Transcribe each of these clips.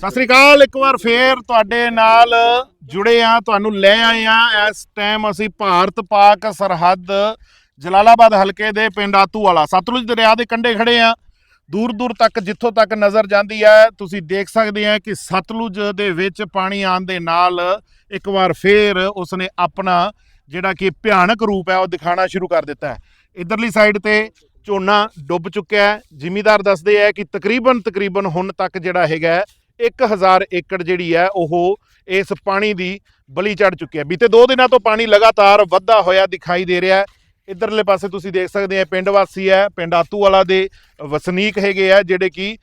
ਸਤਿ ਸ੍ਰੀ ਅਕਾਲ, ਇੱਕ ਵਾਰ ਫੇਰ ਤੁਹਾਡੇ ਨਾਲ ਜੁੜੇ ਆ ਤੁਹਾਨੂੰ ਲੈ ਆਏ ਆ ਇਸ ਟਾਈਮ ਅਸੀਂ ਭਾਰਤ ਪਾਕ ਸਰਹੱਦ ਜਲਾਲਾਬਾਦ ਹਲਕੇ ਦੇ ਪਿੰਡ ਆਤੂ ਵਾਲਾ, ਸਤਲੁਜ ਦਰਿਆ ਦੇ ਕੰਢੇ ਖੜੇ ਆ ਦੂਰ ਦੂਰ ਤੱਕ, ਜਿੱਥੋਂ ਤੱਕ ਨਜ਼ਰ ਜਾਂਦੀ ਹੈ, ਤੁਸੀਂ ਦੇਖ ਸਕਦੇ ਆ ਕਿ ਸਤਲੁਜ ਦੇ ਵਿੱਚ ਪਾਣੀ ਆਉਣ ਦੇ ਨਾਲ ਇੱਕ ਵਾਰ ਫੇਰ ਉਸਨੇ ਆਪਣਾ ਜਿਹੜਾ ਕਿ ਭਿਆਨਕ ਰੂਪ ਹੈ, ਉਹ ਦਿਖਾਣਾ ਸ਼ੁਰੂ ਕਰ ਦਿੱਤਾ ਹੈ। ਇਧਰਲੀ ਸਾਈਡ ਤੇ ਝੋਨਾ ਡੁੱਬ ਚੁੱਕਿਆ ਹੈ। ਜ਼ਿਮੀਦਾਰ ਦੱਸਦੇ ਆ ਕਿ ਤਕਰੀਬਨ ਤਕਰੀਬਨ ਹੁਣ ਤੱਕ ਜਿਹੜਾ ਹੈਗਾ 1000 ਏਕੜ ਜਿਹੜੀ ਹੈ, ਉਹ ਇਸ ਪਾਣੀ ਦੀ ਬਲੀ ਚੜ ਚੁੱਕੀ ਹੈ। ਬੀਤੇ 2 ਦਿਨਾਂ ਤੋਂ ਪਾਣੀ ਲਗਾਤਾਰ ਵੱਧਦਾ ਹੋਇਆ ਦਿਖਾਈ ਦੇ ਰਿਹਾ ਹੈ। ਇਧਰਲੇ ਪਾਸੇ ਤੁਸੀਂ ਦੇਖ ਸਕਦੇ ਆ ਪਿੰਡ ਵਾਸੀ ਹੈ, ਪਿੰਡ ਆਤੂ ਵਾਲਾ ਦੇ ਵਸਨੀਕ ਹੈਗੇ ਆ, ਜਿਹੜੇ ਕਿ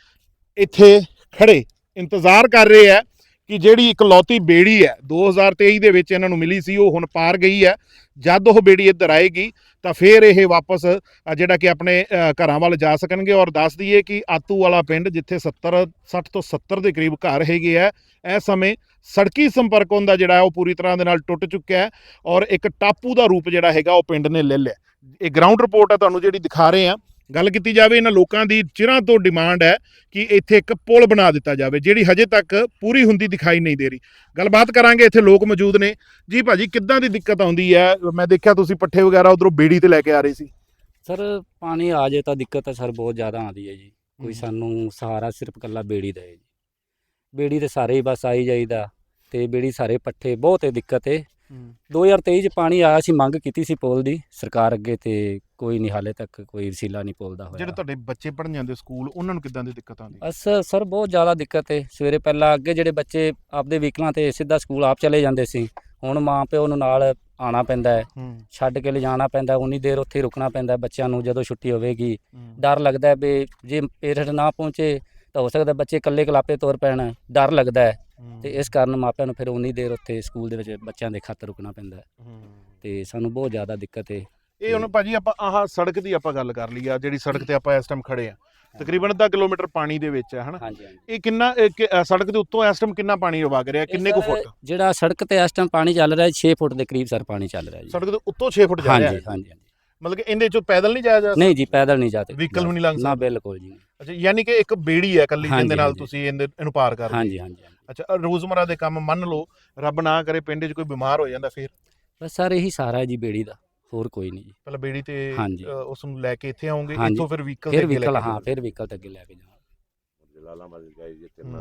ਇੱਥੇ ਖੜੇ, ਇੰਤਜ਼ਾਰ ਕਰ ਰਹੇ ਆ ਕਿ ਜਿਹੜੀ ਇਕਲੌਤੀ ਬੇੜੀ ਹੈ 2023 ਦੇ ਵਿੱਚ ਇਹਨਾਂ ਨੂੰ ਮਿਲੀ ਸੀ, ਉਹ ਹੁਣ ਪਾਰ ਗਈ ਹੈ। ਜਦ ਉਹ ਬੇੜੀ ਇੱਧਰ ਆਏਗੀ, ਤਾਂ ਫਿਰ ਇਹ ਵਾਪਸ ਜਿਹੜਾ ਕਿ ਆਪਣੇ ਘਰਾਂ ਵੱਲ ਜਾ ਸਕਣਗੇ। ਔਰ ਦੱਸ ਦਈਏ ਕਿ ਆਤੂ ਵਾਲਾ ਪਿੰਡ, ਜਿੱਥੇ 70 60 ਤੋਂ 70 ਦੇ ਕਰੀਬ ਘਰ ਹੈਗੇ ਆ ਇਸ ਸਮੇਂ ਸੜਕੀ ਸੰਪਰਕ ਹੁੰਦਾ ਜਿਹੜਾ ਉਹ ਪੂਰੀ ਤਰ੍ਹਾਂ ਦੇ ਨਾਲ ਟੁੱਟ ਚੁੱਕਿਆ ਹੈ। ਔਰ ਇੱਕ ਟਾਪੂ ਦਾ ਰੂਪ ਜਿਹੜਾ ਹੈਗਾ, ਉਹ ਪਿੰਡ ਨੇ ਲੈ ਲਿਆ। ਇਹ ਗਰਾਊਂਡ ਰਿਪੋਰਟ ਹੈ ਤੁਹਾਨੂੰ ਜਿਹੜੀ ਦਿਖਾ ਰਹੇ ਆ ਗੱਲ ਕੀਤੀ ਜਾਵੇ ਇਹਨਾਂ ਲੋਕਾਂ ਦੀ ਚਿਰਾਂ ਤੋਂ ਡਿਮਾਂਡ ਹੈ ਕਿ ਇੱਥੇ ਇੱਕ ਪੁਲ ਬਣਾ ਦਿੱਤਾ ਜਾਵੇ ਜਿਹੜੀ ਹਜੇ ਤੱਕ ਪੂਰੀ ਹੁੰਦੀ ਦਿਖਾਈ ਨਹੀਂ ਦੇ ਰਹੀ। ਗੱਲਬਾਤ ਕਰਾਂਗੇ ਇੱਥੇ ਲੋਕ ਮੌਜੂਦ ਨੇ। ਜੀ ਭਾਜੀ ਕਿੱਦਾਂ ਦੀ ਦਿੱਕਤ ਆਉਂਦੀ ਹੈ? ਮੈਂ ਦੇਖਿਆ ਤੁਸੀਂ ਪੱਠੇ ਵਗੈਰਾ ਉਧਰੋਂ ਬੇੜੀ ਤੇ ਲੈ ਕੇ ਆ ਰਹੇ ਸੀ। ਸਰ ਪਾਣੀ ਆ ਜਾਏ ਤਾਂ ਦਿੱਕਤ ਤਾਂ ਸਰ ਬਹੁਤ ਜ਼ਿਆਦਾ ਆਉਂਦੀ ਹੈ ਜੀ। ਕੋਈ। ਸਾਨੂੰ ਸਹਾਰਾ ਸਿਰਫ ਕੱਲਾ ਬੇੜੀ ਦਾ ਹੈ ਜੀ। ਬੇੜੀ ਤੇ ਸਾਰੇ ਹੀ ਬਸ ਆਈ ਜਾਈਦਾ ਤੇ ਬੇੜੀ ਸਾਰੇ ਪੱਠੇ ਬਹੁਤ ਹੈ ਦਿੱਕਤ ਹੈ। 2023 ਚ ਪਾਣੀ ਆਇਆ ਸੀ ਮੰਗ ਕੀਤੀ ਸੀ ਪੁਲ ਦੀ ਸਰਕਾਰ ਅੱਗੇ ਤੇ ਕੋਈ ਨਹੀਂ ਹਾਲੇ ਤੱਕ ਕੋਈ ਵਸੀਲਾ ਨਹੀਂ ਪੁਲ ਦਾ ਜਿਹੜੇ ਹੋਇਆ। ਤੁਹਾਡੇ ਬੱਚੇ ਪੜ੍ਹਨ ਜਾਂਦੇ ਸਕੂਲ ਉਹਨਾਂ ਨੂੰ ਕਿੱਦਾਂ ਦੀ ਦਿੱਕਤ ਆਉਂਦੀ? ਅਸ ਸਰ ਬਹੁਤ ਜ਼ਿਆਦਾ ਦਿੱਕਤ ਹੈ ਸਵੇਰੇ ਪਹਿਲਾਂ ਅੱਗੇ ਜਿਹੜੇ ਬੱਚੇ ਆਪਦੇ ਵਹੀਕਲਾਂ ਤੇ ਸਿੱਧਾ ਸਕੂਲ ਆਪ ਚਲੇ ਜਾਂਦੇ ਸੀ ਹੁਣ ਮਾਂ ਪਿਓ ਨੂੰ ਨਾਲ ਆਣਾ ਪੈਂਦਾ ਹੈ ਹੂੰ। ਛੱਡ ਕੇ ਲਿਜਾਣਾ ਪੈਂਦਾ ਉਨੀ ਦੇਰ ਉੱਥੇ ਹੀ ਰੁਕਣਾ ਪੈਂਦਾ ਬੱਚਿਆਂ ਨੂੰ ਜਦੋਂ ਛੁੱਟੀ ਹੋਵੇਗੀ। ਡਰ ਲੱਗਦਾ ਹੈ ਵੀ ਜੇ ਪੇਰੈਂਟ ਨਾ ਪਹੁੰਚੇ ਤਾਂ ਹੋ ਸਕਦਾ ਬੱਚੇ ਇਕੱਲੇ ਕਲਾਪੇ ਤੁਰ ਪੈਣ। ਡਰ ਲੱਗਦਾ ਹੈ। ਤੇ ਇਸ ਕਾਰਨ ਮਾਪਿਆਂ ਨੂੰ ਫਿਰ ਉਨੀ ਦੇਰ ਉੱਥੇ ਸਕੂਲ ਦੇ ਵਿੱਚ ਬੱਚਿਆਂ ਦੇ ਖਾਤਰ ਰੁਕਣਾ ਪੈਂਦਾ ਹੈ। ਤੇ ਸਾਨੂੰ ਬਹੁਤ ਜ਼ਿਆਦਾ ਦਿੱਕਤ ਹੈ ਇਹ ਹੁਣ ਭਾਜੀ ਆਪਾਂ ਆਹ ਸੜਕ ਦੀ ਆਪਾਂ ਗੱਲ ਕਰ ਲਈ ਆ ਜਿਹੜੀ ਸੜਕ ਤੇ ਆਪਾਂ ਇਸ ਟਾਈਮ ਖੜੇ ਆ। ਤਕਰੀਬਨ ਅੱਧਾ ਕਿਲੋਮੀਟਰ ਪਾਣੀ ਦੇ ਵਿੱਚ ਹੈ ਹਨਾ? ਹਾਂਜੀ ਇਹ ਕਿੰਨਾ ਇਹ ਕਿ- ਅ, ਸੜਕ ਦੇ ਉੱਤੋਂ ਇਸ ਟਾਈਮ ਕਿੰਨਾ ਪਾਣੀ ਵਗ ਰਿਹਾ ਕਿੰਨੇ ਕੁ ਫੁੱਟ? ਜਿਹੜਾ ਸੜਕ ਤੇ ਇਸ ਟਾਈਮ ਪਾਣੀ ਚੱਲ ਰਿਹਾ ਹੈ 6 ਫੁੱਟ ਦੇ ਕਰੀਬ ਸਰ ਪਾਣੀ ਚੱਲ ਰਿਹਾ ਜੀ। ਸੜਕ ਦੇ ਉੱਤੋਂ 6 ਫੁੱਟ ਜਾ ਰਿਹਾ? ਹਾਂਜੀ ਹੈ ਹਾਂਜੀ ਹਾਂਜੀ। ਮਤਲਬ ਕਿ ਇਹਦੇ ਚੋਂ ਪੈਦਲ ਨਹੀਂ ਜਾਇਆ ਜਾ ਨਹੀਂ ਜੀ ਪੈਦਲ ਨਹੀਂ ਜਾਤੇ Vehicle ਵੀ ਨਹੀਂ ਲੰਘ ਨਾ ਸਕਦੇ। ਬਿਲਕੁਲ ਜੀ। ਅੱਛਾ ਯਾਨੀ ਕਿ ਇੱਕ ਬੇੜੀ ਹੈ ਕੱਲੀ ਹਾਂਜੀ, ਜਿਹਦੇ ਨਾਲ ਹਾਂਜੀ। ਤੁਸੀਂ ਇਹਦੇ- ਇਹਨੂੰ ਪਾਰ ਕਰਦੇ ਹਾਂਜੀ ਹਾਂਜੀ ਹਾਂਜੀ। ਅੱਛਾ ਅ, ਰੋਜ਼ਮਰਾ ਦੇ ਕੰਮ ਮੰਨ ਲਓ ਰੱਬ ਨਾ ਕਰੇ ਪਿੰਡ 'ਚ ਕੋਈ ਬਿਮਾਰ ਹੋ ਜਾਂਦਾ ਫਿਰ? ਬਸ ਸਰ ਇਹੀ ਸਾਰਾ ਹੈ ਜੀ ਬੇੜੀ ਦਾ। ਹੋਰ ਕੋਈ ਨਹੀਂ ਜੀ। ਪਹਿਲਾਂ ਬੇੜੀ ਤੇ ਹਾਂਜੀ। ਅ, ਉਸ ਨੂੰ ਲੈ ਕੇ ਇੱਥੇ ਆਉਂਗੇ ਹਾਂਜੀ। ਇੱਥੋਂ ਫਿਰ ਵਹੀਕਲ ਫਿਰ ਵਹੀਕਲ ਹਾਂ ਫਿਰ ਵਹੀਕਲ ਤੇ ਅੱਗੇ ਲੈ ਕੇ ਜਾਣਾ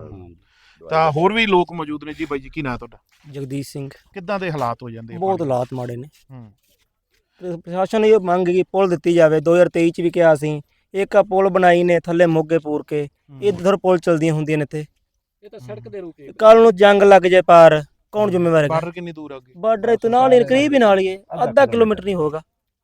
ਹਮ। ਹਾਂ ਤਾਂ ਹੋਰ ਵੀ ਲੋਕ ਮੌਜੂਦ ਨੇ ਜੀ ਬਾਈ ਜੀ ਕੀ ਨਾਂ ਤੁਹਾਡਾ? ਜਗਦੀਸ਼ ਸਿੰਘ। ਕਿੱਦਾਂ ਦੇ ਹਾਲਾਤ ਹੋ ਜਾਂਦੇ ਆ ਬਹੁਤ ਪਾਣੀ ਹਾਲਾਤ ਮਾੜੇ ਨੇ। ਹੂੰ। ਤੇ ਪ੍ਰਸ਼ਾਸਨ ਨੇ ਇਹ ਮੰਗ ਕੀ ਪੁਲ ਦਿੱਤੀ ਜਾਵੇ। 2023 ਚ ਵੀ ਕਿਹਾ ਸੀ ਇੱਕ ਆ ਪੁਲ ਬਣਾਈ ਨੇ ਥੱਲੇ ਮੋਗੇ ਪੂਰ ਕੇ ਇਧਰ ਪੁਲ ਚਲਦੀਆਂ ਹੁੰਦੀਆਂ ਨੇ ਇੱਥੇ। ਇਹ ਤਾਂ ਸੜਕ ਦੇ ਰੂਪ ਕੱਲ ਨੂੰ ਜੰਗ ਲੱਗ ਜਾਏ ਪਾਰ। ਕੌਣ ਜ਼ਿੰਮੇਵਾਰ ਹੈਗਾ? ਬਾਰਡਰ ਕਿੰਨੀ ਦੂਰ ਆ ਅੱਗੇ? ਬਾਰਡਰ ਇਤੋਂ ਨਾਲ ਹੀ ਕਰੀਬ ਹੀ ਨਾਲ ਹੀ ਹੈ। ਅੱਧਾ ਕਿਲੋਮੀਟਰ। ਨਹੀਂ ਹੋਗਾ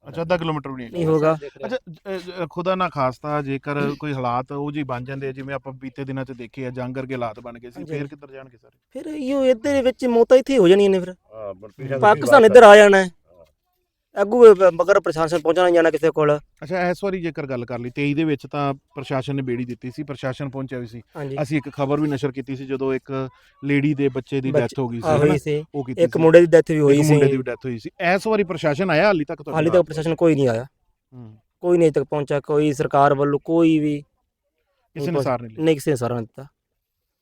ਅੱਛਾ ਅੱਧਾ ਕਿਲੋਮੀਟਰ ਵੀ ਨਹੀਂ ਨਹੀਂ ਹੋਗਾ ਅੱਛਾ ਅ, ਖੁਦਾ ਨਾ ਖਾਸਤਾ ਜੇਕਰ ਕੋਈ ਹਾਲਾਤ ਉਹ ਜੀ ਬਣ ਜਾਂਦੇ ਆ ਜਿਵੇਂ ਆਪਾਂ ਬੀਤੇ ਦਿਨਾਂ 'ਚ ਦੇਖੇ ਆ ਜੰਗ ਵਰਗੇ ਹਾਲਾਤ ਬਣ ਗਏ ਸੀ ਹਾਂਜੀ। ਫੇਰ ਕਿੱਧਰ ਜਾਣਗੇ ਸਾਰੇ? ਫਿਰ ਇਹੋ ਇੱਧਰ ਵਿੱਚ ਮੌਤਾਂ ਇੱਥੇ ਹੀ ਹੋ ਜਾਣੀਆਂ ਨੇ ਫਿਰ। ਪਾਕਿਸਤਾਨ ਪਾਕਿਸਤਾਨ ਇੱਧਰ ਆ ਜਾਣਾ ਹੈ। ਅੱਗੂ ਮਗਰ ਪ੍ਰਸ਼ਾਸਨ ਪਹੁੰਚਣਾ ਜਾਣਾ ਕਿਸੇ ਕੋਲ। ਅੱਛਾ ਇਸ ਵਾਰੀ ਜੇਕਰ ਗੱਲ ਕਰ ਲਈ 23 ਦੇ ਵਿੱਚ ਤਾਂ ਪ੍ਰਸ਼ਾਸਨ ਨੇ ਬੇੜੀ ਦਿੱਤੀ ਸੀ ਪ੍ਰਸ਼ਾਸਨ ਪਹੁੰਚਿਆ ਵੀ ਸੀ। ਹਾਂਜੀ। ਅਸੀਂ ਇੱਕ ਖਬਰ ਵੀ ਨਸ਼ਰ ਕੀਤੀ ਸੀ ਜਦੋਂ ਇੱਕ ਲੇਡੀ ਦੇ ਬੱਚੇ ਦੀ ਬੱਚੇ- ਡੈਥ ਹੋ ਗਈ ਸੀ ਹਨਾ? ਹੋਈ ਸੀ। ਉਹ ਕੀਤੀ ਇੱਕ ਸੀ। ਮੁੰਡੇ ਦੀ ਡੈਥ ਵੀ ਇੱਕ ਹੋਈ ਸੀ। ਮੁੰਡੇ ਦੀ ਵੀ ਡੈਥ ਹੋਈ ਸੀ। ਇਸ ਵਾਰੀ ਪ੍ਰਸ਼ਾਸਨ ਆਇਆ? ਹਾਲੀ ਤੱਕ ਹਾਲੇ? ਤੱਕ ਪ੍ਰਸ਼ਾਸਨ ਕੋਈ ਨਹੀਂ ਆਇਆ। ਹੂੰ। ਕੋਈ ਨਹੀਂ ਤੱਕ ਪਹੁੰਚਾ ਕੋਈ ਸਰਕਾਰ ਵੱਲੋਂ ਕੋਈ ਵੀ ਕਿਸੇ ਨੇ ਸਾਰ ਨਹੀਂ ਨਹੀਂ ਕਿਸੇ ਨੇ ਸਾਰਾ ਨਹੀਂ ਦਿੱਤਾ।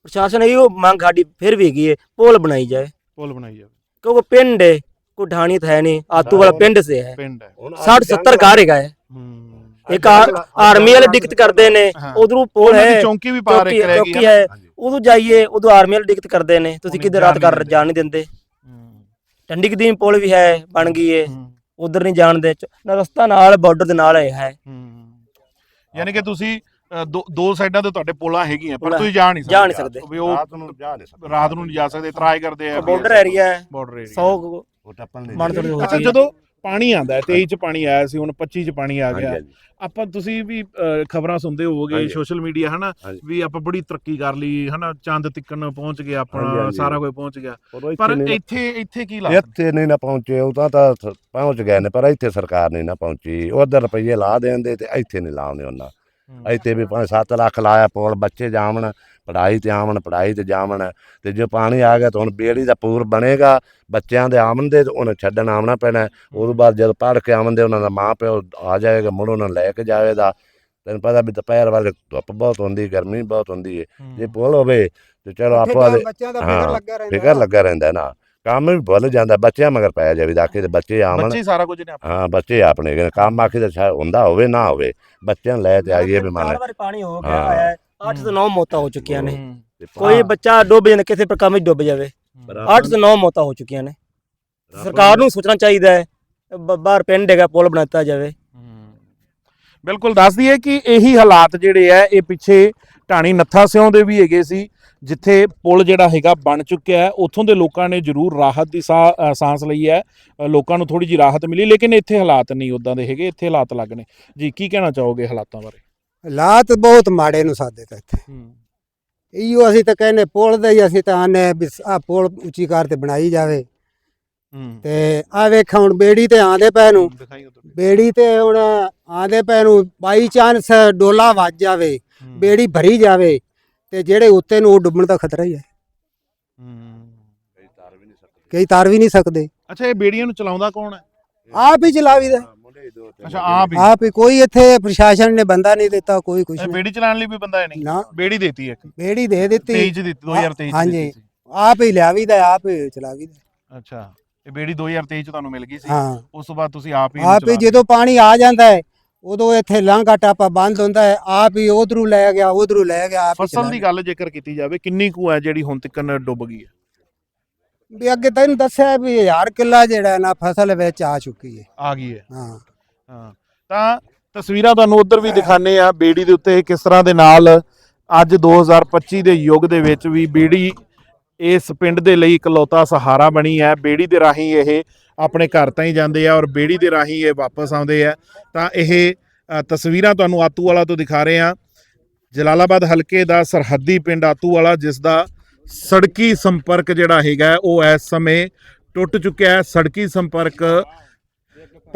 ਪ੍ਰਸ਼ਾਸਨ ਇਹੋ ਮੰਗ ਸਾਡੀ ਫਿਰ ਵੀ ਹੈਗੀ ਹੈ ਪੁਲ ਬਣਾਈ ਜਾਏ। ਪੁਲ ਬਣਾਈ ਜਾਵੇ। ਕਿਉਂਕਿ ਪਿੰਡ ਹੈ ਕੋਈ ਢਾਣੀ ਤਾਂ ਹੈ ਨਹੀਂ ਆਤੂ ਵਾਲਾ ਪਿੰਡ ਸੇ ਹੈ। ਪਿੰਡ ਹੈ। 60 70 ਘਰ ਹੈਗਾ ਹੈ। ਹੂੰ। ਇੱਕ ਆ- ਆਰਮੀ ਵਾਲੇ ਦਿੱਕਤ ਕਰਦੇ ਨੇ ਹਾਂ। ਉਧਰੋਂ ਪੁਲ ਉਹਨਾਂ ਦੀ ਹੈ ਚੌਂਕੀ ਵੀ ਪਾਰ ਚੌਕੀ ਇੱਕ ਰਹਿ ਗਈ ਚੌਕੀ ਹੈ। ਹੈ। ਉਦੋਂ ਜਾਈਏ ਉਦੋਂ ਆਰਮੀ ਵਾਲੇ ਦਿੱਕਤ ਕਰਦੇ ਨੇ ਤੁਸੀਂ ਉਹਨੇ ਕਿਧਰ ਜਾਣ ਰਾਤ ਕਰ ਨਹੀਂ ਜਾਣ ਨਹੀਂ ਦਿੰਦੇ? ਹੂੰ। ਟੰਡੀ ਕਦੀਮ ਪੁਲ ਵੀ ਹੈ ਬਣ ਗਈ ਹੂੰ। ਉਧਰ ਨਹੀਂ ਜਾਣਦੇ ਨਾ ਰਸਤਾ ਨਾਲ ਬਾਰਡਰ ਦੇ ਨਾਲ ਹੈ ਹੈ। ਹੂੰ। ਯਾਨੀ ਕਿ ਤੁਸੀਂ ਅ, ਦੋ ਦੋ ਸਾਈਡਾਂ ਤੇ ਤੁਹਾਡੇ ਪੁਲਾਂ ਹੈਗੀਆਂ ਪਰ ਪੁਲਾਂ- ਤੁਸੀਂ ਜਾ ਨਹੀਂ ਸਕਦੇ। ਜਾ ਨਹੀਂ ਸਕਦੇ। ਵੀ ਉਹ ਰਾਤ ਨੂੰ ਜਾ ਨਹੀਂ ਸਕਦਾ। ਰਾਤ ਨੂੰ ਨਹੀਂ ਜਾ ਸਕਦੇ ਟਰਾਈ ਕਰਦੇ ਆ ਬਾਰਡਰ ਏਰੀਆ ਹੈ। ਬਾਰਡਰ ਏਰੀਆ 100 ਉਹ ਟੱਪਣ ਨਹੀਂ ਮਨ ਹੋ ਅੱਛਾ। ਜਦੋਂ ਪਾਣੀ ਆਂਦਾ ਹੈ 23 ਚ ਪਾਣੀ ਆਇਆ ਸੀ ਹੁਣ 25 ਚ ਪਾਣੀ ਆ ਗਿਆ। ਆਪਾਂ ਤੁਸੀਂ ਵੀ ਖਬਰਾਂ ਸੁਣਦੇ ਹੋਵੋਗੇ। ਸੋਸ਼ਲ ਮੀਡੀਆ ਹਨਾ। ਵੀ ਆਪਾਂ ਬੜੀ ਤਰੱਕੀ ਕਰ ਲਈ ਹਨਾ? ਚੰਦ ਤਿੱਕਣ ਪਹੁੰਚ ਗਿਆ ਆਪਣਾ। ਸਾਰਾ ਕੁਝ ਪਹੁੰਚ ਗਿਆ। ਪਰ ਇੱਥੇ ਇੱਥੇ ਕੀ ਲਾ ਇੱਥੇ ਨਹੀਂ ਨਾ ਪਹੁੰਚੇ ਉਹ ਤਾਂ ਤਾਂ ਪਹੁੰਚ ਗਏ ਨੇ ਪਰ ਇੱਥੇ ਸਰਕਾਰ ਨਹੀਂ ਨਾ ਪਹੁੰਚੀ। ਉਧਰ ਰੁਪਈਏ ਲਾ ਦੇਂਦੇ ਤੇ ਇੱਥੇ ਨਹੀਂ ਲਾਉਂਦੇ ਉਹਨਾਂ। ਇੱਥੇ ਵੀ 5-7 ਲੱਖ ਲਾਇਆ ਪੋਲ ਬੱਚੇ ਜਾਵਣ ਪੜਾਈ ਤੇ ਆਵਣ ਪੜਾਈ ਤੇ ਜਾਵਣ। ਤੇ ਜੇ ਪਾਣੀ ਆ ਗਿਆ ਤਾਂ ਹੁਣ ਬੇੜੀ ਦਾ ਪੂਰ ਬਣੇਗਾ। ਬੱਚਿਆਂ ਦੇ ਆਮਨ ਦੇ ਤੇ ਉਹਨੇ ਛੱਡਣ ਆਉਣਾ ਪੈਣਾ। ਉਦੋਂ ਬਾਅਦ ਜਦ ਪੜ ਕੇ ਆਵਣ ਦੇ ਉਹਨਾਂ ਦਾ ਮਾਂ ਪਿਓ ਆ ਜਾਏਗਾ ਮੁੜ ਉਹਨਾਂ ਲੈ ਕੇ ਜਾਵੇਗਾ। ਤੈਨੂੰ ਪਤਾ ਵੀ ਦੁਪਹਿਰ ਵਾਲੇ ਧੁੱਪ ਬਹੁਤ ਹੁੰਦੀ ਗਰਮੀ ਬਹੁਤ ਹੁੰਦੀ ਹੈ ਜੇ ਪੁਲ ਹੋਵੇ ਤੇ ਚਲੋ ਆਪੋ ਤਾਂ ਆਦੇ ਬੱਚਿਆਂ ਦਾ ਹਾਂ, ਫਿਕਰ ਲੱਗਾ ਰਹਿੰਦਾ। ਫਿਕਰ ਲੱਗਾ ਰਹਿੰਦਾ ਨਾ। ਕੰਮ ਵੀ ਭੁੱਲ ਜਾਂਦਾ ਬੱਚਿਆਂ ਮਗਰ ਪੈ ਜਾਵੇ ਤੇ ਬੱਚੇ ਆਵਣ। ਬੱਚੇ ਸਾਰਾ ਕੁਝ ਨੇ ਆਪਣੇ। ਹਾਂ ਬੱਚੇ ਆਪਣੇ। ਕੰਮ ਆਖੇ ਤੇ ਹੁੰਦਾ ਹੋਵੇ ਨਾ ਹੋਵੇ। ਬੱਚਿਆਂ ਨੂੰ ਲੈ ਤੇ ਆਈਏ ਵੀ ਮੰਨ ਚਾਰ ਵਾਰੀ ਪਾਣੀ ਹੋ ਹਾਂ। ਗਿਆ ਹੈ। 8 ਤੋਂ 9 ਮੌਤਾਂ ਹੋ ਚੁੱਕੀਆਂ ਨੇ। ਕੋਈ ਬੱਚਾ ਡੁੱਬ ਜਾਂਦਾ ਕਿਸੇ ਪਰ ਕੰਮ ਵਿੱਚ ਡੁੱਬ ਜਾਵੇ। 8 ਤੋਂ 9 ਮੌਤਾਂ ਹੋ ਚੁੱਕੀਆਂ ਨੇ। ਸਰਕਾਰ ਨੂੰ। ਸੋਚਣਾ ਚਾਹੀਦਾ ਹੈ ਬਾਹਰ ਪਿੰਡ ਹੈਗਾ ਪੁਲ ਬਣਾਤਾ ਜਾਵੇ। ਬਿਲਕੁਲ ਦੱਸ ਦਈਏ ਕਿ ਇਹੀ ਹਾਲਾਤ ਜਿਹੜੇ ਆ ਇਹ ਪਿੱਛੇ ਢਾਣੀ ਨੱਥਾ ਸਿਉਂ ਦੇ ਵੀ ਹੈਗੇ ਸੀ ਜਿੱਥੇ ਪੁਲ ਜਿਹੜਾ ਹੈਗਾ ਬਣ ਚੁੱਕਿਆ ਹੈ। ਉੱਥੋਂ ਦੇ ਲੋਕਾਂ ਨੇ ਜ਼ਰੂਰ ਰਾਹਤ ਦੀ ਸਾਹ ਲਈ ਹੈ। ਲੋਕਾਂ ਨੂੰ ਥੋੜੀ ਜੀ ਰਾਹਤ ਮਿਲੀ ਲੇਕਿਨ ਇੱਥੇ ਹਾਲਾਤ ਨਹੀਂ ਉਦਾਂ ਦੇ ਹੈਗੇ ਇੱਥੇ ਹਾਲਾਤ ਲੱਗ ਨੇ। ਜੀ ਕੀ ਕਹਿਣਾ ਚਾਹੋਗੇ ਹਾਲਾਤਾਂ ਬਾਰੇ? ਹਾਲਾਤ ਬਹੁਤ ਮਾੜੇ ਨੂੰ ਸਾਡੇ ਤਾਂ ਇੱਥੇ। ਇਹੋ ਅਸੀਂ ਤਾਂ ਕਹਿੰਦੇ ਪੁਲ ਦਾ ਹੀ ਅਸੀਂ ਤਾਂ ਆਨੇ ਵੀ ਆ ਪੁਲ ਉੱਚੀ ਕਰ ਤੇ ਬਣਾਈ ਜਾਵੇ। ਹੂੰ। ਤੇ ਆ ਵੇਖ ਹੁਣ ਬੇੜੀ ਤੇ ਆਂਦੇ ਪੈ ਨੂੰ। ਬੇੜੀ ਤੇ ਹੁਣ ਆਂਦੇ ਪੈ ਨੂੰ ਬਾਈ ਚਾਂਸ ਡੋਲਾ ਵੱਜ ਜਾਵੇ ਬੇੜੀ ਭਰੀ ਜਾਵੇ ਤੇ ਜਿਹੜੇ ਉੱਤੇ ਨੂੰ ਉਹ ਡੁੱਬਣ ਦਾ ਖਤਰਾ ਹੀ ਹੈ। ਕਈ ਤਾਰ ਵੀ ਨਹੀਂ ਸਕਦੇ। ਅੱਛਾ ਇਹ ਬੇੜੀਆਂ ਨੂੰ ਚਲਾਉਂਦਾ ਕੌਣ ਹੈ? ਆਪ ਹੀ ਚਲਾਵੀਦਾ। ਅੱਛਾ ਆਪ ਹੀ? ਆਪ ਹੀ ਕੋਈ ਇੱਥੇ ਪ੍ਰਸ਼ਾਸਨ ਨੇ ਬੰਦਾ ਨਹੀਂ ਦਿੱਤਾ ਕੋਈ ਕੁਛ ਨਹੀਂ। ਬੇੜੀ ਚਲਾਉਣ ਲਈ ਵੀ ਬੰਦਾ ਹੈ ਨਹੀਂ? ਨਾ। ਬੇੜੀ ਦੇਤੀ ਇੱਕ। ਬੇੜੀ ਦੇ ਦਿੱਤੀ। 23 ਚ ਦਿੱਤੀ 2023 ਚ ਹਾਂਜੀ। ਆਪ ਹੀ ਲਿਆਵੀਦਾ ਆਪ ਹੀ ਚਲਾਵੀਦਾ ਅੱਛਾ ਇਹ ਬੇੜੀ 2023 ਚ ਤੁਹਾਨੂੰ ਮਿਲ ਗਈ ਸੀ। ਹਾਂ। ਉਸ ਤੋਂ ਬਾਅਦ ਤੁਸੀਂ ਆਪ ਹੀ ਆਪ ਹੀ ਚਲਾ ਜਦੋਂ ਪਾਣੀ ਆ ਜਾਂਦਾ ਹੈ ਉਦੋਂ ਇੱਥੇ ਲਾਂਘਾ ਟਾਪਾ ਬੰਦ ਹੁੰਦਾ ਹੈ ਆਪ ਹੀ ਉਧਰੋਂ ਲੈ ਗਿਆ ਉਧਰੋਂ ਲੈ ਗਿਆ ਆਪ ਫਸਲ ਦੀ ਚਲਾ ਗੱਲ ਜੇਕਰ ਕੀਤੀ ਜਾਵੇ ਕਿੰਨੀ ਕੁ ਹੈ ਜਿਹੜੀ ਹੁਣ ਤੱਕ ਡੁੱਬ ਗਈ ਹੈ? ਵੀ ਅੱਗੇ ਤੈਨੂੰ ਦੱਸਿਆ ਵੀ 1000 ਕਿੱਲਾ ਜਿਹੜਾ ਨਾ ਫਸਲ ਵਿੱਚ ਆ ਚੁੱਕੀ ਹੈ। ਆ ਗਈ ਹੈ। ਹਾਂ। ਹਾਂ। ਤਾਂ ਤਸਵੀਰਾਂ ਤੁਹਾਨੂੰ ਉੱਧਰ ਵੀ ਦਿਖਾਣੇ ਆ ਬੇੜੀ ਦੇ ਉੱਤੇ ਕਿਸ ਤਰ੍ਹਾਂ ਦੇ ਨਾਲ ਅੱਜ 2025 ਦੇ ਯੁੱਗ ਦੇ ਵਿੱਚ ਵੀ ਬੇੜੀ ਇਸ ਪਿੰਡ ਦੇ ਲਈ ਇਕਲੌਤਾ ਸਹਾਰਾ ਬਣੀ ਹੈ। ਬੇੜੀ ਦੇ ਰਾਹੀਂ ਇਹ ਆਪਣੇ ਘਰ ਤਾਈਂ ਜਾਂਦੇ ਆ ਔਰ ਬੇੜੀ ਦੇ ਰਾਹੀਂ ਇਹ ਵਾਪਸ ਆਉਂਦੇ ਆ। ਤਾਂ ਇਹ ਤਸਵੀਰਾਂ ਤੁਹਾਨੂੰ ਆਤੂ ਵਾਲਾ ਤੋਂ ਦਿਖਾ ਰਹੇ ਆ ਜਲਾਲਾਬਾਦ ਹਲਕੇ ਦਾ ਸਰਹੱਦੀ ਪਿੰਡ ਆਤੂ ਵਾਲਾ ਜਿਸ ਦਾ ਸੜਕੀ ਸੰਪਰਕ ਜਿਹੜਾ ਹੈਗਾ, ਉਹ ਇਸ ਸਮੇਂ ਟੁੱਟ ਚੁੱਕਿਆ ਹੈ। ਸੜਕੀ ਸੰਪਰਕ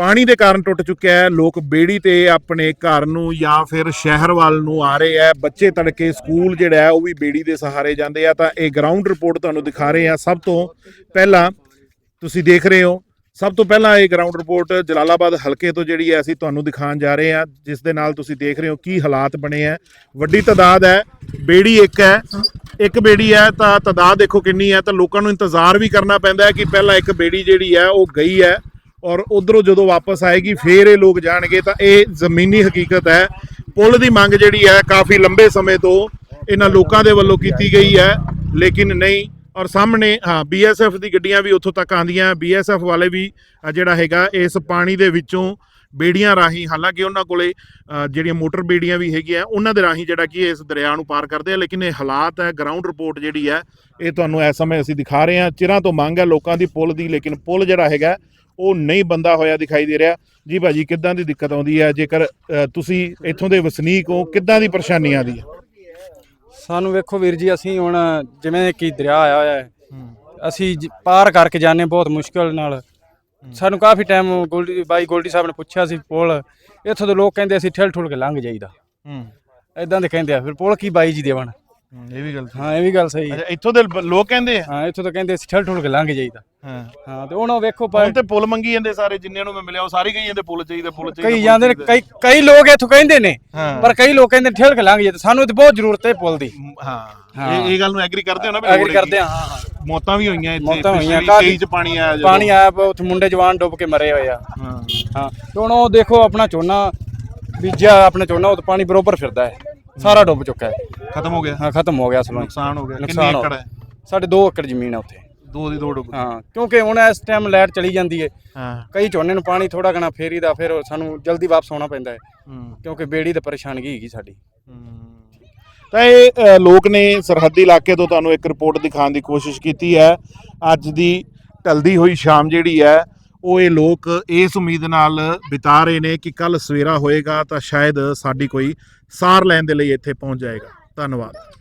ਪਾਣੀ ਦੇ ਕਾਰਨ ਟੁੱਟ ਚੁੱਕਿਆ ਹੈ। ਲੋਕ ਬੇੜੀ ਤੇ ਆਪਣੇ ਘਰ ਨੂੰ ਜਾਂ ਫਿਰ ਸ਼ਹਿਰ ਵੱਲ ਨੂੰ ਆ ਰਹੇ ਆ ਬੱਚੇ ਤੜਕੇ ਸਕੂਲ ਜਿਹੜਾ ਹੈ, ਉਹ ਵੀ ਬੇੜੀ ਦੇ ਸਹਾਰੇ ਜਾਂਦੇ ਆ। ਤਾਂ ਇਹ ਗਰਾਊਂਡ ਰਿਪੋਰਟ ਤੁਹਾਨੂੰ ਦਿਖਾ ਰਹੇ ਆ ਸਭ ਤੋਂ ਪਹਿਲਾਂ ਤੁਸੀਂ ਦੇਖ ਰਹੇ ਹੋ। ਸਭ ਤੋਂ ਪਹਿਲਾਂ ਇਹ ਗਰਾਊਂਡ ਰਿਪੋਰਟ ਜਲਾਲਾਬਾਦ ਹਲਕੇ ਤੋਂ ਜਿਹੜੀ ਹੈ, ਅਸੀਂ ਤੁਹਾਨੂੰ ਦਿਖਾਉਣ ਜਾ ਰਹੇ ਹਾਂ। ਜਿਸ ਦੇ ਨਾਲ ਤੁਸੀਂ ਦੇਖ ਰਹੇ ਹੋ ਕੀ ਹਾਲਾਤ ਬਣੇ ਆ ਵੱਡੀ ਤਾਦਾਦ ਹੈ। ਬੇੜੀ ਇੱਕ ਹੈ। ਇੱਕ ਬੇੜੀ ਹੈ ਤਾਂ ਤਾਦਾਦ ਦੇਖੋ ਕਿੰਨੀ ਹੈ। ਤਾਂ ਲੋਕਾਂ ਨੂੰ ਇੰਤਜ਼ਾਰ ਵੀ ਕਰਨਾ ਪੈਂਦਾ ਹੈ ਕਿ ਪਹਿਲਾਂ ਇੱਕ ਬੇੜੀ ਜਿਹੜੀ ਹੈ, ਉਹ ਗਈ ਹੈ। ਔਰ ਉਧਰੋਂ ਜਦੋਂ ਵਾਪਸ ਆਏਗੀ, ਫੇਰ ਇਹ ਲੋਕ ਜਾਣਗੇ, ਤਾਂ ਇਹ ਜ਼ਮੀਨੀ ਹਕੀਕਤ ਹੈ। ਪੁਲ ਦੀ ਮੰਗ ਜਿਹੜੀ ਹੈ, ਕਾਫੀ ਲੰਬੇ ਸਮੇਂ ਤੋਂ ਇਹਨਾਂ ਲੋਕਾਂ ਦੇ ਵੱਲੋਂ ਕੀਤੀ ਗਈ ਹੈ, ਲੇਕਿਨ ਨਹੀਂ। ਔਰ ਸਾਹਮਣੇ, ਹਾਂ ਬੀਐਸਐਫ ਦੀ ਗੱਡੀਆਂ ਵੀ ਉੱਥੋਂ ਤੱਕ ਆਂਦੀਆਂ ਬੀਐਸਐਫ ਵਾਲੇ ਵੀ ਜਿਹੜਾ ਹੈਗਾ, ਇਸ ਪਾਣੀ ਦੇ ਵਿੱਚੋਂ ਬੇੜੀਆਂ ਰਾਹੀਂ, ਹਾਲਾਂਕਿ ਉਹਨਾਂ ਕੋਲੇ ਜਿਹੜੀਆਂ ਮੋਟਰ ਬੇੜੀਆਂ ਵੀ ਹੈਗੀਆਂ, ਉਹਨਾਂ ਦੇ ਰਾਹੀਂ ਜਿਹੜਾ ਕਿ ਇਸ ਦਰਿਆ ਨੂੰ ਪਾਰ ਕਰਦੇ ਆ, ਲੇਕਿਨ ਇਹ ਹਾਲਾਤ ਹੈ ਗਰਾਊਂਡ ਰਿਪੋਰਟ ਜਿਹੜੀ ਹੈ, ਇਹ ਤੁਹਾਨੂੰ ਇਸ ਸਮੇਂ ਅਸੀਂ ਦਿਖਾ ਰਹੇ ਹਾਂ। ਚਿਰਾਂ ਤੋਂ ਮੰਗ ਹੈ ਲੋਕਾਂ ਦੀ ਪੁਲ ਦੀ, ਲੇਕਿਨ ਪੁਲ ਜਿਹੜਾ ਹੈਗਾ ਉਹ ਨਹੀਂ ਬੰਦਾ ਹੋਇਆ ਦਿਖਾਈ ਦੇ ਰਿਹਾ। ਜੀ ਭਾਜੀ ਕਿੱਦਾਂ ਦੀ ਦਿੱਕਤ ਆਉਂਦੀ ਹੈ? ਜੇਕਰ ਅ, ਤੁਸੀਂ ਇੱਥੋਂ ਦੇ ਵਸਨੀਕ ਹੋ ਕਿੱਦਾਂ ਦੀ ਪਰੇਸ਼ਾਨੀ ਆਉਂਦੀ ਹੈ ਸਾਨੂੰ ਵੇਖੋ ਵੀਰ ਜੀ ਅਸੀਂ ਹੁਣ ਜਿਵੇਂ ਕਿ ਦਰਿਆ ਆਇਆ ਹੋਇਆ ਹੈ ਅਸੀਂ ਜ- ਪਾਰ ਕਰਕੇ ਜਾਂਦੇ ਬਹੁਤ ਮੁਸ਼ਕਲ ਨਾਲ। ਸਾਨੂੰ ਕਾਫੀ ਟਾਈਮ ਗੋਲਡੀ ਬਾਈ ਗੋਲਡੀ ਸਾਹਿਬ ਨੇ ਪੁੱਛਿਆ ਸੀ ਪੁਲ ਇੱਥੋਂ ਦੇ ਲੋਕ ਕਹਿੰਦੇ ਅਸੀਂ ਠੇਲ ਠੁਲ ਕੇ ਲੰਘ ਜਾਈਦਾ। ਹੂੰ। ਐਦਾਂ ਦੇ ਕਹਿੰਦੇ ਆ ਫਿਰ ਪੁਲ ਕੀ ਬਾਈ ਜੀ ਦੇਵਣ ਇਹ ਵੀ ਗੱਲ ਹਾਂ ਇਹ ਵੀ ਗੱਲ ਸਹੀ ਹੈ। ਅੱਛਾ ਇੱਥੋਂ ਦੇ ਬ- ਲੋਕ ਕਹਿੰਦੇ ਆ? ਹਾਂ ਇੱਥੋਂ ਤਾਂ ਕਹਿੰਦੇ ਅਸੀਂ ਠੇਲ ਠੁਲ ਕੇ ਲੰਘ ਜਾਈਦਾ। ਹਾਂ। ਹਾਂ ਤੇ ਹੁਣ ਉਹ ਵੇਖੋ ਹੁਣ ਪਰ ਤੇ ਪੁੱਲ ਮੰਗੀ ਜਾਂਦੇ ਸਾਰੇ ਜਿੰਨਿਆਂ ਨੂੰ ਮੈਂ ਮਿਲਿਆ ਉਹ ਸਾਰੇ ਕਹੀ ਜਾਂਦੇ ਪੁੱਲ ਚਾਹੀਦਾ ਪੁੱਲ ਚਾਹੀਦਾ ਕਈ ਪੁੱਲ ਜਾਂਦੇ ਨੇ ਚਾਹੀਦਾ। ਕਈ ਕਈ ਲੋਕ ਇੱਥੋਂ ਕਹਿੰਦੇ ਨੇ ਹਾਂ। ਪਰ ਕਈ ਲੋਕ ਕਹਿੰਦੇ ਠੇਲ ਕੇ ਲੰਘ ਜਾਈਦਾ। ਸਾਨੂੰ ਤੇ ਬਹੁਤ ਜ਼ਰੂਰਤ ਹੈ ਪੁਲ ਦੀ। ਹਾਂ। ਇਹ ਇਹ ਗੱਲ ਨੂੰ ਐਗਰੀ ਕਰਦੇ ਹੋ ਨਾ ਵੀ ਐਗਰੀ ਕਰਦੇ। ਹਾਂ ਹਾਂ ਹਾਂ। ਮੌਤਾਂ ਵੀ ਹੋਈਆਂ ਇੱਥੇ ਮੌਤਾਂ ਹੋਈਆਂ, ਪਿਛਲੀ ਕਾਫੀ। 23 ਚ ਪਾਣੀ ਆਇਆ ਜਦੋਂ। ਪਾਣੀ ਆਇਆ ਪ- ਉੱਥੇ ਮੁੰਡੇ ਜਵਾਨ ਡੁੱਬ ਕੇ ਮਰੇ ਹੋਏ ਆ। ਹਾਂ। ਹਾਂ ਤੇ ਹੁਣ ਉਹ ਦੇਖੋ ਆਪਣਾ ਝੋਨਾ ਬੀਜਿਆ ਆਪਣਾ ਝੋਨਾ ਉਹ ਤਾਂ ਪਾਣੀ ਬਰੋਬਰ ਫਿਰਦਾ ਹੈ। ਸਾਰਾ ਡੁੱਬ ਚੁੱਕਾ ਹੈ। ਖਤਮ ਹੋ ਗਿਆ? ਹਾਂ ਖਤਮ ਹੋ ਗਿਆ ਸਲੋਂ ਨੁਕਸਾਨ ਹੋ ਗਿਆ। ਕਿੰਨੀ ਨੁਕਸਾਨ ਹੋ ਏਕੜ ਹੈ? ਸਾਡੇ 2 ਏਕੜ ਜ਼ਮੀਨ ਆ ਉੱਥੇ। ਦੋ ਦੀ ਦੋ ਡੁੱਬ ਹਾਂ ਕਿਉਂਕਿ ਹੁਣ ਇਸ ਟਾਈਮ ਲਾਈਟ ਚਲੀ ਜਾਂਦੀ ਹੈ। ਹਾਂ। ਕਈ ਝੋਨੇ ਨੂੰ ਪਾਣੀ ਥੋੜਾ ਘਣਾ ਫੇਰੀਦਾ ਫਿਰ ਉਹ ਸਾਨੂੰ ਜਲਦੀ ਵਾਪਸ ਆਉਣਾ ਪੈਂਦਾ ਹੈ। ਹੂੰ। ਕਿਉਂਕਿ ਬੇੜੀ ਤੇ ਪਰੇਸ਼ਾਨਗੀ ਹੈਗੀ ਸਾਡੀ। ਤਾਂ ਇਹ ਅ, ਲੋਕ ਨੇ ਸਰਹੱਦੀ ਇਲਾਕੇ ਤੋਂ ਤੁਹਾਨੂੰ ਇੱਕ ਰਿਪੋਰਟ ਦਿਖਾਉਣ ਦੀ ਕੋਸ਼ਿਸ਼ ਕੀਤੀ ਹੈ। ਅੱਜ ਦੀ ਢਲਦੀ ਹੋਈ ਸ਼ਾਮ ਜਿਹੜੀ ਹੈ ਉਹ ਇਹ ਲੋਕ ਇਸ ਉਮੀਦ ਨਾਲ ਬਿਤਾ ਰਹੇ ਨੇ ਕਿ ਕੱਲ ਸਵੇਰਾ ਹੋਏਗਾ ਤਾਂ ਸ਼ਾਇਦ ਸਾਡੀ ਕੋਈ ਸਾਰ ਲੈਣ ਦੇ ਲਈ ਇੱਥੇ ਪਹੁੰਚ ਜਾਏਗਾ। ਧੰਨਵਾਦ।